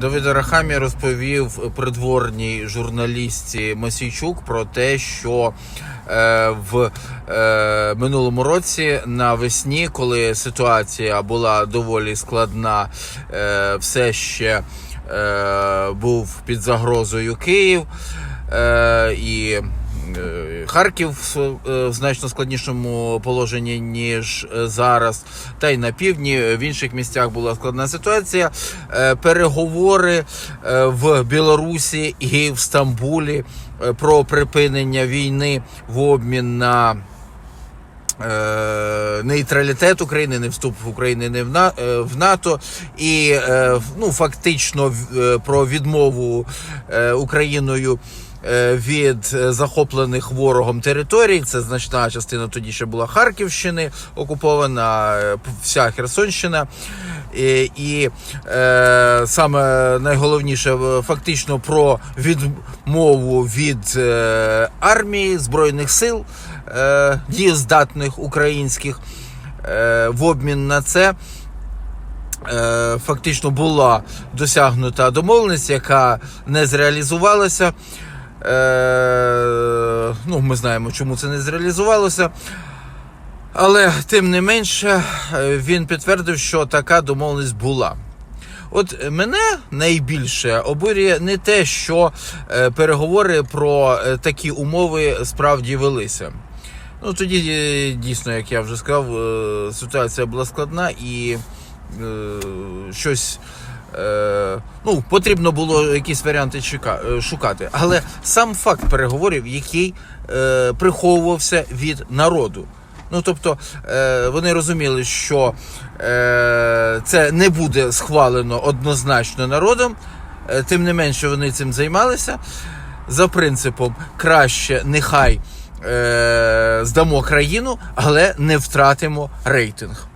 Давид Арахамі розповів придворній журналістці Масійчук про те, що е, в е, минулому році навесні, коли ситуація була доволі складна, е, все ще був під загрозою Київ і. Е, Харків в е, значно складнішому положенні ніж е, зараз, та й на півдні в інших місцях була складна ситуація. Переговори в Білорусі і в Стамбулі про припинення війни в обмін на нейтралітет України, не вступ України не в, На, в НАТО, і ну, фактично про відмову Україною. Е, Від е, захоплених ворогом територій, це значна частина тоді ще була Харківщини, окупована е, вся Херсонщина. І, і е, саме найголовніше фактично про відмову від е, армії збройних сил е, дієздатних українських е, в обмін на це. Фактично була досягнута домовленість, яка не зреалізувалася. Е, ну, ми знаємо, чому це не зреалізувалося. Але тим не менше е, він підтвердив, що така домовленість була. От мене найбільше обурює не те, що е, переговори про е, такі умови справді велися. Ну тоді дійсно, як я вже сказав, ситуація була складна і щось. Е, ну, потрібно було якісь варіанти е, шукати. Але сам факт переговорів, який е, приховувався від народу. Ну тобто вони розуміли, що це не буде схвалено однозначно народом, тим не менше вони цим займалися. За принципом краще нехай е, здамо країну, але не втратимо рейтинг.